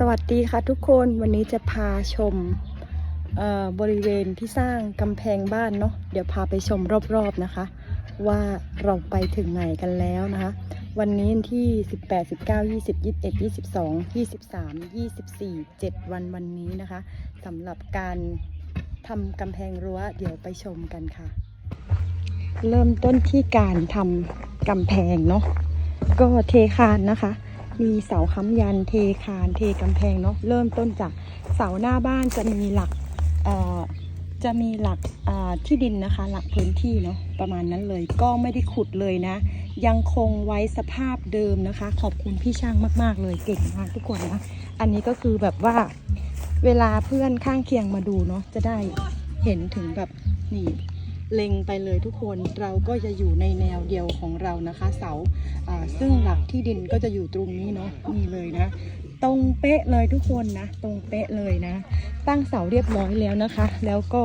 สวัสดีค่ะทุกคนวันนี้จะพาชมเอ่อบริเวณที่สร้างกำแพงบ้านเนาะเดี๋ยวพาไปชมรอบๆนะคะ ว่าเราไปถึงไหนกันแล้วนะคะ วันนี้ที่ 18 19 20 21 22 23 24 7 วันวันนี้นะคะสำหรับการทำกำแพงรั้วเดี๋ยวไปชมกันค่ะ เริ่มต้นที่การทำกำแพงเนาะก็เทคานนะคะ มีเสาค้ำยันเทคานเทกำแพงเนาะเริ่มต้นจากเสาหน้าบ้านจะมีหลักจะมีหลักที่ดินนะคะ หลักพื้นที่เนาะประมาณนั้นเลยก็ไม่ได้ขุดเลยนะ ยังคงไว้สภาพเดิมนะคะ ขอบคุณพี่ช่างมากๆเลยเก่งมากทุกคนนะอันนี้ก็คือแบบว่าเวลาเพื่อนข้างเคียงมาดูเนาะจะได้เห็นถึงแบบนี่ เล็งไปเลยทุกคนเราก็จะอยู่ในแนวเดียวของเรานะคะ เสาอ่าซึ่งหลักที่ดินก็จะอยู่ตรงนี้เนาะนี่เลยนะ ตรงเป๊ะเลยทุกคนนะ ตรงเป๊ะเลยนะ ตั้งเสาเรียบร้อยแล้วนะคะ แล้วก็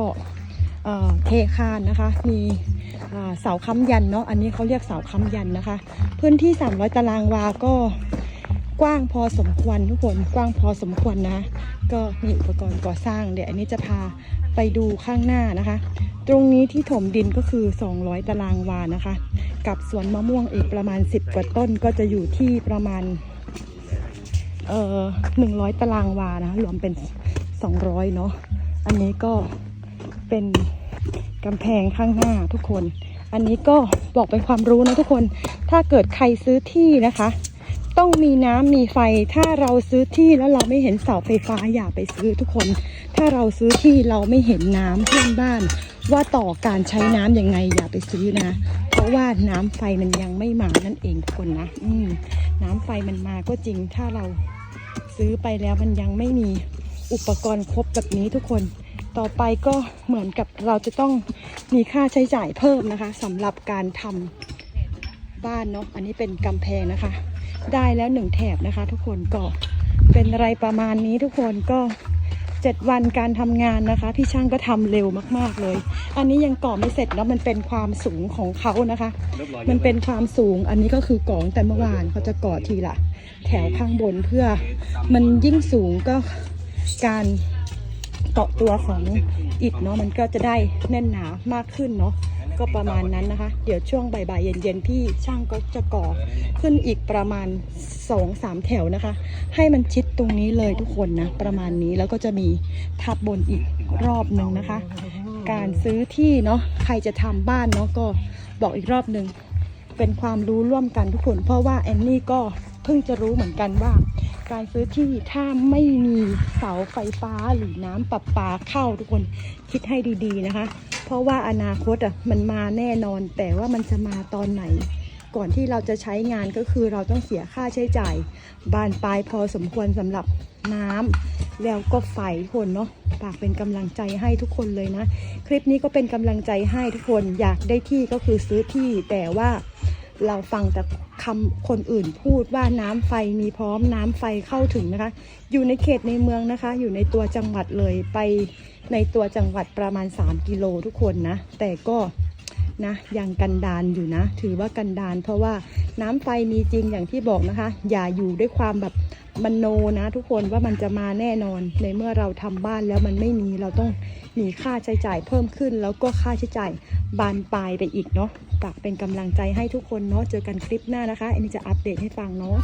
เออเทคานนะคะ มีอ่าเสาค้ำยันเนาะอันนี้เขาเรียกเสาค้ำยันนะคะ พื้นที่ 300 ตารางวาก็ กว้างพอสมควรทุกคนกว้างพอสมควรนะ ก็มีอุปกรณ์ก่อสร้างเดี๋ยวอันนี้จะพาไปดูข้างหน้านะคะ ตรงนี้ที่ถมดินก็คือ 200 ตารางวานะคะ กับสวนมะม่วงอีกประมาณ 10 กว่าต้นก็จะอยู่ที่ประมาณเอ่อ100 ตารางวานะรวมเป็น 200 เนาะอันนี้ก็เป็นกำแพงข้างหน้าทุกคน อันนี้ก็บอกเป็นความรู้นะทุกคน ถ้าเกิดใครซื้อที่นะคะ ต้องมีน้ำมีไฟ ถ้าเราซื้อที่แล้วเราไม่เห็นเสาไฟฟ้าอย่าไปซื้อทุกคน ถ้าเราซื้อที่เราไม่เห็นน้ำเพื่อนบ้าน ว่าต่อการใช้น้ำยังไงอย่าไปซื้อนะ เพราะว่าน้ำไฟมันยังไม่มานั่นเองทุกคนนะอืมน้ำไฟมันมาก็จริง ถ้าเราซื้อไปแล้วมันยังไม่มีอุปกรณ์ครบแบบนี้ทุกคนต่อไปก็เหมือนกับเราจะต้องมีค่าใช้จ่ายเพิ่มนะคะสำหรับการทำบ้านเนาะอันนี้เป็นกำแพงนะคะ ได้แล้วหนึ่งแถบนะคะ ทุกคนก็เป็นอะไรประมาณนี้ทุกคนก็เจ็ดวันการทำงานนะคะ พี่ช่างก็ทำเร็วมากๆเลย อันนี้ยังก่อไม่เสร็จแล้วมันเป็นความสูงของเขานะคะ มันเป็นความสูงอันนี้ก็คือก่อตั้งแต่เมื่อวานเขาจะก่อทีละ แถวข้างบนเพื่อมันยิ่งสูงก็การ เกาะตัวของอิฐเนาะมันก็จะได้แน่นหนามากขึ้นเนาะก็ประมาณนั้นนะคะ เดี๋ยวช่วงบ่ายๆเย็นๆพี่ช่างก็จะก่อขึ้นอีกประมาณ2อสามแถวนะคะ ให้มันชิดตรงนี้เลยทุกคนนะ ประมาณนี้แล้วก็จะมีทับบนอีกรอบหนึ่งนะคะ การซื้อที่เนาะใครจะทำบ้านเนาะก็บอกอีกรอบหนึ่งเป็นความรู้ร่วมกันทุกคน เพราะว่าแอนนี่ก็เพิ่งจะรู้เหมือนกันว่า การซื้อที่ถ้าไม่มีเสาไฟฟ้าหรือน้ำประปาเข้าทุกคนคิดให้ดีๆนะคะ เพราะว่าอนาคตอะมันมาแน่นอนแต่ว่ามันจะมาตอนไหน ก่อนที่เราจะใช้งานก็คือเราต้องเสียค่าใช้จ่าย บานปลายพอสมควรสำหรับน้ำแล้วก็ไฟคนเนาะฝากเป็นกำลังใจให้ทุกคนเลยนะ คลิปนี้ก็เป็นกำลังใจให้ทุกคนอยากได้ที่ก็คือซื้อที่แต่ว่า เราฟังแต่คำคนอื่นพูดว่าน้ำไฟมีพร้อมน้ำไฟเข้าถึงนะคะ อยู่ในเขตในเมืองนะคะ อยู่ในตัวจังหวัดเลยไปในตัวจังหวัดประมาณ 3 กิโลทุกคนนะ แต่ก็นะยังกันดานอยู่นะ ถือว่ากันดานเพราะว่าน้ำไฟมีจริงอย่างที่บอกนะคะ อย่าอยู่ด้วยความแบบ มนโนนะทุกคนว่ามันจะมาแน่นอน ในเมื่อเราทำบ้านแล้วมันไม่มีเราต้องมีค่าใช้จ่ายเพิ่มขึ้น แล้วก็ค่าใช้จ่ายบานปลายไปอีกเนาะฝากเป็นกำลังใจให้ทุกคนเนาะเจอกันคลิปหน้านะคะอันนี้จะอัปเดตให้ฟังเนาะ